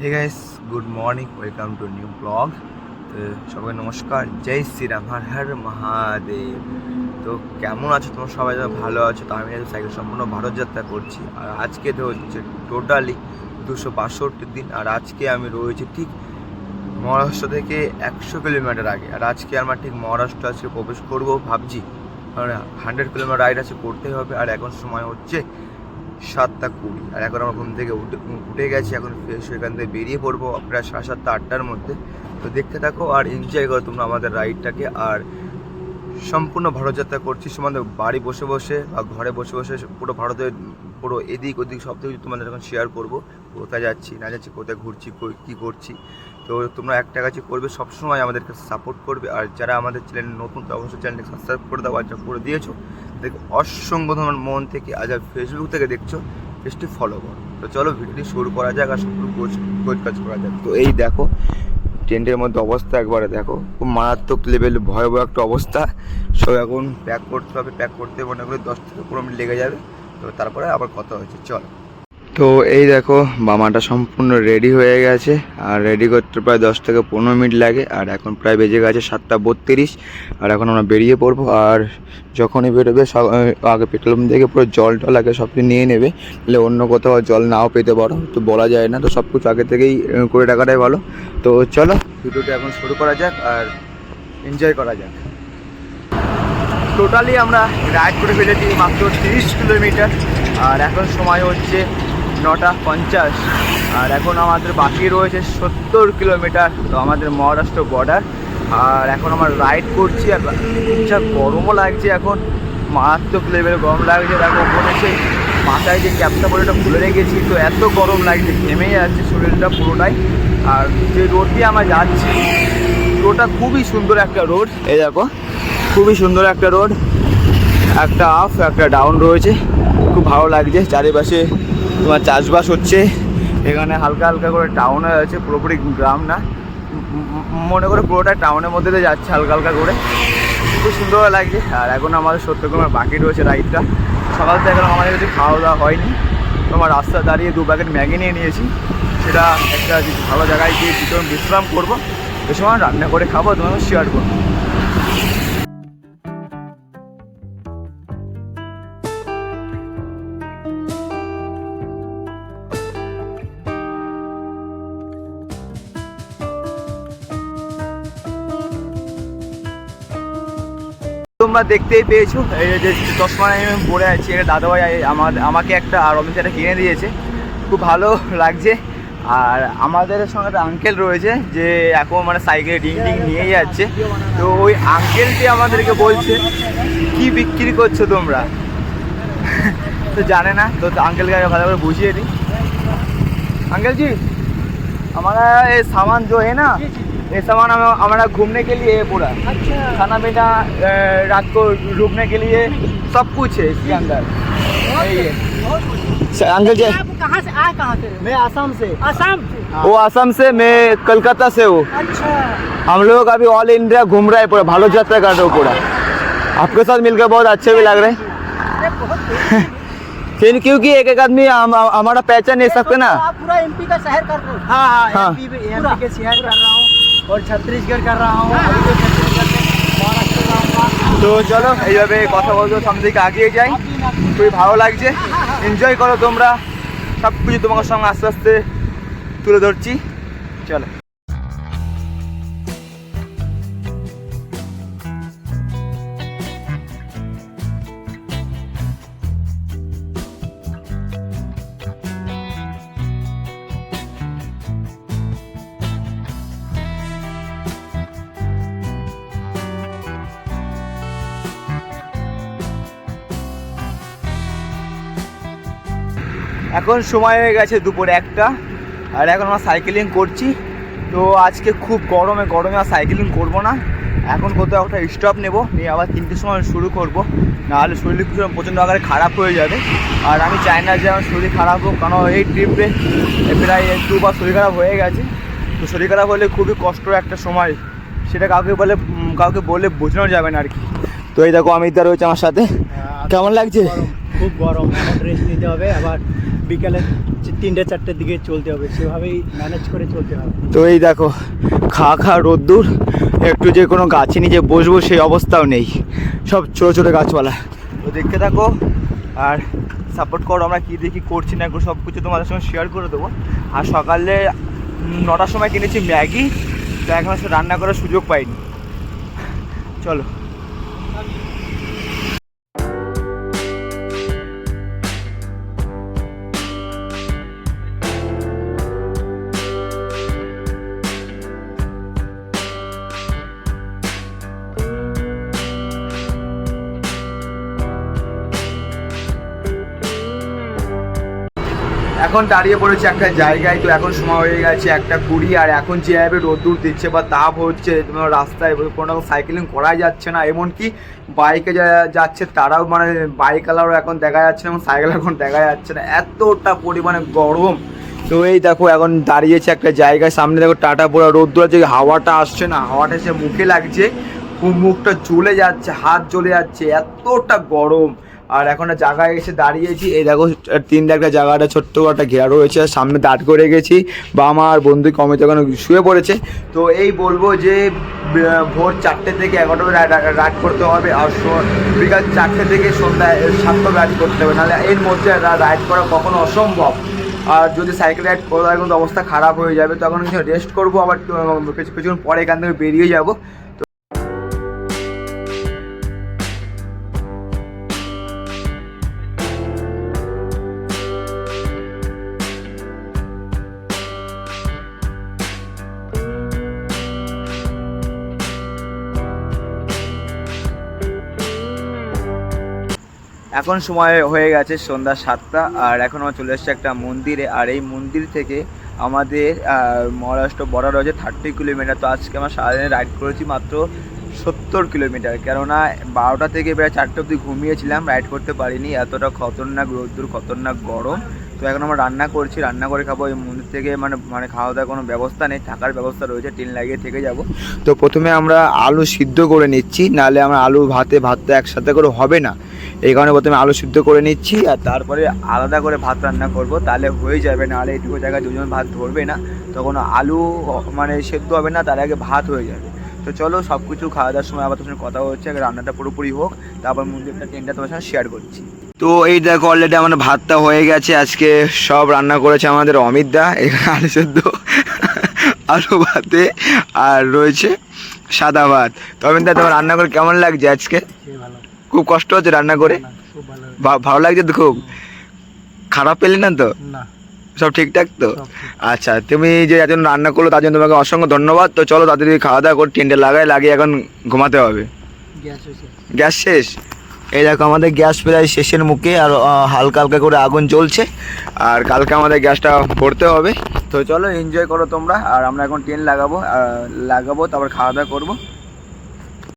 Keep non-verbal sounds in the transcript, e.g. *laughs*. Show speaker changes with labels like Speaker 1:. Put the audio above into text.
Speaker 1: Hey guys good morning welcome to new blog তো সবাই নমস্কার, জয় শ্রীরাম হর হর মহাদেব। তো কেমন আছো তোমার সবাই? যেন ভালো আছো? তো আমি সাইকেল সম্পূর্ণ ভারত যাত্রা করছি। আর আজকে তো হচ্ছে টোটালি দুশো বাষট্টি দিন, আর আজকে আমি রয়েছি ঠিক মহারাষ্ট্র থেকে একশো কিলোমিটার আগে। আর আজকে আমার ঠিক মহারাষ্ট্র আজকে প্রবেশ করব, ভাবছি। কারণ হান্ড্রেড কিলোমিটার রাইড আছে করতে হবে, আর এখন সময় হচ্ছে সাতটা কুড়ি। আর এখন আমরা ঘুম থেকে উঠে উঠে গেছি, এখন ফ্রেশ এখান থেকে বেরিয়ে পড়ব প্রায় সাড়ে সাতটা, আটটার মধ্যে। তো দেখতে থাকো আর এনজয় করো তোমরা আমাদের রাইডটাকে আর সম্পূর্ণ ভারত যাত্রা করছি তোমাদের বাড়ি বসে বসে বা ঘরে বসে বসে, পুরো ভারতের, পুরো এদিক ওদিক সব থেকে তোমাদের এখন শেয়ার করব। কোথায় যাচ্ছি, না যাচ্ছি, কোথায় ঘুরছি কী করছি। তো তোমরা একটা কাছে করবে সবসময় আমাদেরকে সাপোর্ট করবে। আর যারা আমাদের চ্যানেল নতুন, তো অবশ্যই চ্যানেলকে সাবস্ক্রাইব করে দাও যা করে দিয়েছ দেখো অসংখ্য তোমার মন থেকে আজ আর ফেসবুক থেকে দেখছ, পেজটি ফলো কর। তো চলো ভিডিওটি শুরু করা যাক আর শুরু কোচ কাজ করা যাক। তো এই দেখো টেন্টের মধ্যে অবস্থা একবারে দেখো, খুব মারাত্মক লেভেল ভয়াবহ একটা অবস্থা। সব এখন প্যাক করতে হবে প্যাক করতে মনে করি দশ থেকে পনেরো মিনিট লেগে যাবে। তো তারপরে আবার কথা হয়েছে চলো। তো এই দেখো, বামাটা সম্পূর্ণ রেডি হয়ে গেছে। আর রেডি করতে প্রায় দশ থেকে পনেরো মিনিট লাগে। আর এখন প্রায় বেজে গেছে সাতটা বত্রিশ। আর এখন আমরা বেরিয়ে পড়ব। আর যখনই বেরোবে, সব আগে পেট্রোল পাম্প থেকে পুরো জল টল আগে সব কিছু নিয়ে নেবে। নাহলে অন্য কোথাও জল নাও পেতে পারো। তো বলা যায় না। তো সব কিছু আগে থেকেই করে রাখাটাই ভালো। তো চলো, ভিডিওটা এখন শুরু করা যাক আর এনজয় করা যাক। টোটালি আমরা রাইড করে ফেলেছি মাত্র তিরিশ কিলোমিটার আর এখন সময় হচ্ছে নটা পঞ্চাশ। আর এখন আমাদের বাকি রয়েছে সত্তর কিলোমিটার, তো আমাদের মহারাষ্ট্র বর্ডার আর এখন আমরা রাইড করছি, আর যা গরমও লাগছে এখন। মারাত্মক লেভেলে গরম লাগছে, দেখো ওখানে সেই মাথায় যে ক্যাপটা পরে ওটা খুলে রেখেছি, তো এত গরম লাগছে ঘেমে যাচ্ছে শরীরটা পুরোটাই। আর যে রোড দিয়ে আমরা যাচ্ছি রোডটা খুবই সুন্দর একটা রোড এই দেখো, খুবই সুন্দর একটা রোড একটা আপ একটা ডাউন রয়েছে, খুব ভালো লাগছে, চারিপাশে তোমার চাষবাস হচ্ছে। এখানে হালকা হালকা করে টাউন হয়ে আছে, পুরোপুরি গ্রাম না। মনে করে পুরোটা টাউনের মধ্যে দিয়ে যাচ্ছে হালকা হালকা করে। খুব সুন্দর লাগছে। আর এখন আমাদের সত্য তোমার বাকি রয়েছে রাইডটা সকাল থেকে এখন আমাদের কাছে খাওয়া দাওয়া হয়নি। তোমার রাস্তা দাঁড়িয়ে দু প্যাকেট ম্যাগি নিয়ে নিয়েছি। সেটা একটা ভালো জায়গায় গিয়ে কিছু বিশ্রাম করব। এ সময় রান্না করে খাব, তোমাকে শেয়ার করব। তোমরা দেখতেই পেয়েছ। এই যে চশমা আমি পরে আছি এটা দাদাভাই আমার, আমাকে একটা আর অমিত একটা কিনে দিয়েছে। খুব ভালো লাগছে। আর আমাদের সঙ্গে একটা আঙ্কেল রয়েছে, যে এখন মানে সাইকেলে ডিং ডিং নিয়ে যাচ্ছে। তো ওই আঙ্কেলটি আমাদেরকে বলছে, কি বিক্রি করছ তোমরা? তো জানে না, তো আঙ্কেলকে ভালো করে বুঝিয়ে দিই। আঙ্কেলজি আমার এই সামান জো না? ये सामान हम हमारा घूमने के लिए है पूरा।
Speaker 2: अच्छा।
Speaker 1: खाना पीना रात को रुकने के लिए सब कुछ है इसके अंदर। यही है। अंकल जी।
Speaker 2: आप कहाँ से आए कहाँ से?
Speaker 3: मैं आसाम से।
Speaker 2: आसाम
Speaker 1: वो असम से मैं कलकत्ता से हूँ।
Speaker 2: अच्छा।
Speaker 1: हम लोग अभी ऑल इंडिया घूम रहे हैं पूरा भालो यात्रा कर रहे हो पूरा। आपके साथ मिलकर बहुत अच्छे भी लग रहे हैं। *laughs* फिर क्योंकि एक एक आदमी हमारा पहचान नहीं सकते ना।
Speaker 2: पूरा एमपी का शहर कर रहे हो
Speaker 3: हाँ
Speaker 1: हाँ।
Speaker 3: हाँ एमपी के शहर कर रहा हूँ। और छत्तीसगढ़ कर रहा हूँ अभी तो छत्तीसगढ़ से महाराष्ट्र जाऊँगा
Speaker 1: তো চলো এইভাবে কথা বলতে সামনে দিকে আগিয়ে যাই খুবই ভালো লাগছে এনজয় করো তোমরা সব কিছু তোমার সঙ্গে আস্তে আস্তে তুলে ধরছি চলো এখন সময় হয়ে গেছে দুপুর একটা আর এখন আমরা সাইকেলিং করছি। তো আজকে খুব গরমে গরমে আর সাইকেলিং করব না। এখন কোথাও একটা স্টপ নেব নিয়ে আবার তিনটের সময় শুরু করব। নাহলে শরীর কিছু প্রচণ্ড আকারে খারাপ হয়ে যাবে। আর আমি চাই না যে আমার শরীর খারাপ হোক কারণ এই ট্রিপে প্রায় দুবার শরীর খারাপ হয়ে গেছে। তো শরীর খারাপ হলে খুবই কষ্ট একটা সময় সেটা কাউকে বলে কাউকে বলে বোঝানো যাবে না আর কি। তো এই দেখো অমিতা রয়েছে আমার সাথে। কেমন লাগছে?
Speaker 3: খুব গরম এখন রেস্ট নিতে হবে আবার বিকালে তিনটে চারটের দিকে চলতে হবে সেভাবেই ম্যানেজ করে চলতে হবে।
Speaker 1: তো এই দেখো খা খা রোদ্দুর একটু যে কোনো গাছে নিচে বসবো সেই অবস্থাও নেই। সব ছোটো ছোটো গাছপালা। তো দেখতে থাকো আর সাপোর্ট করো আমরা কী দেখি করছি না সব কিছু তোমাদের সঙ্গে শেয়ার করে দেবো। আর সকালে নটার সময় কিনেছি ম্যাগি তো এখন সে রান্না করার সুযোগ পাইনি। চলো। এখন দাঁড়িয়ে পড়েছে একটা জায়গায়, তো এখন সময় হয়ে গেছে একটা কুড়ি, আর এখন যে যেভাবে রোদ্দুর দিচ্ছে বা তাপ হচ্ছে রাস্তায় কোনো রকম সাইকেলিং করা যাচ্ছে না, এমনকি বাইকে যারা যাচ্ছে তারাও মানে বাইকওয়ালারও এখন দেখা যাচ্ছে না, এবং সাইকেল এখন দেখা যাচ্ছে না, এতটা পরিমাণে গরম। তো এই দেখো, এখন দাঁড়িয়েছে একটা জায়গায়, সামনে দেখো টাটা পুরো রোদ্দুর যে হাওয়াটা আসছে না, হাওয়াটা এসে মুখে লাগছে মুখটা জ্বলে যাচ্ছে, হাত জ্বলে যাচ্ছে, এতটা গরম। আর এখন জায়গায় এসে দাঁড়িয়েছি। এই দেখো, তিনটে একটা জায়গাটা ছোট্ট একটা ঘেরা রয়েছে। সামনে দাঁড় করে গেছি। বা আমার বন্ধু কমে তখন শুয়ে পড়েছে। তো এই বলব যে ভোর চারটে থেকে এগারোটা রাইড করতে হবে। আর বিকাল চারটে থেকে সন্ধ্যা সাতটা রাইড করতে হবে। নাহলে এর মধ্যে রাইড করা কখনো অসম্ভব। আর যদি সাইকেল রাইড করো কিন্তু অবস্থা খারাপ হয়ে যাবে, তখন কিছু রেস্ট করব। আবার কিছুক্ষণ পরে এখান থেকে বেরিয়ে যাব। এখন সময় হয়ে গেছে সন্ধ্যা সাতটা, আর এখন আমরা চলে এসেছি একটা মন্দিরে, আর এই মন্দির থেকে আমাদের মহারাষ্ট্র বর্ডার রয়েছে থার্টি কিলোমিটার তো আজকে আমরা সারাদিনে রাইড করেছি মাত্র সত্তর কিলোমিটার কেননা বারোটা থেকে প্রায় চারটে অবধি ঘুমিয়েছিলাম রাইড করতে পারিনি, এতটা খতরনাক রোদ্দুর, খতরনাক গরম, তো এখন আমরা রান্না করছি, রান্না করে খাব, এই মন্দির থেকে মানে মানে খাওয়া দাওয়ার কোনো ব্যবস্থা নেই, থাকার ব্যবস্থা রয়েছে, টিন লাগিয়ে থেকে যাব। তো প্রথমে আমরা আলু সিদ্ধ করে নিচ্ছি, নাহলে আমরা আলু, ভাতে, ভাতটা একসাথে করে হবে না। এই কারণে প্রথমে আলু সিদ্ধ করে নিচ্ছি আর তারপরে আলাদা করে ভাত রান্না করব। তাহলে হয়ে যাবে, নাহলে এইটুকু জায়গায় দুজন ভাত ধরবে না। তখন আলু মানে সেদ্ধ হবে না, তার আগে ভাত হয়ে যাবে। তো চলো সব কিছু খাওয়া দাওয়ার সময় আবার তোমার কথা হচ্ছে রান্নাটা পুরোপুরি হোক, তারপর মন্দিরটা টেনটা তোমার সঙ্গে শেয়ার করছি। তো এই দেখো অলরেডি আমার ভাতটা হয়ে গেছে, আজকে সব রান্না করেছে আমাদের অমিত দা, এখানে আলু সেদ্ধ, আলু ভাতে, আর রয়েছে সাদা ভাত। তো অমিত দা, তোমার রান্না করে কেমন লাগছে আজকে?
Speaker 3: ভালো।
Speaker 1: খুব কষ্ট হচ্ছে রান্না করে।
Speaker 3: ভালো
Speaker 1: লাগছে তো খুব? খারাপ পেলে না তো? সব ঠিকঠাক তো? আচ্ছা তুমি যে একজন রান্না করল তার জন্য তোমাকে অসংখ্য ধন্যবাদ। তো চলো তাড়াতাড়ি খাওয়া দাওয়া করে টেন্টে লাগাই লাগিয়ে এখন ঘুমাতে হবে।
Speaker 3: গ্যাস
Speaker 1: শেষ? এই দেখো আমাদের গ্যাস প্রায় শেষের মুখে আর হালকা হালকা করে আগুন জ্বলছে। আর কালকে আমাদের গ্যাসটা ভরতে হবে। তো চলো এনজয় করো তোমরা। আর আমরা এখন টেন লাগাবো লাগাবো তারপর খাওয়া দাওয়া করব।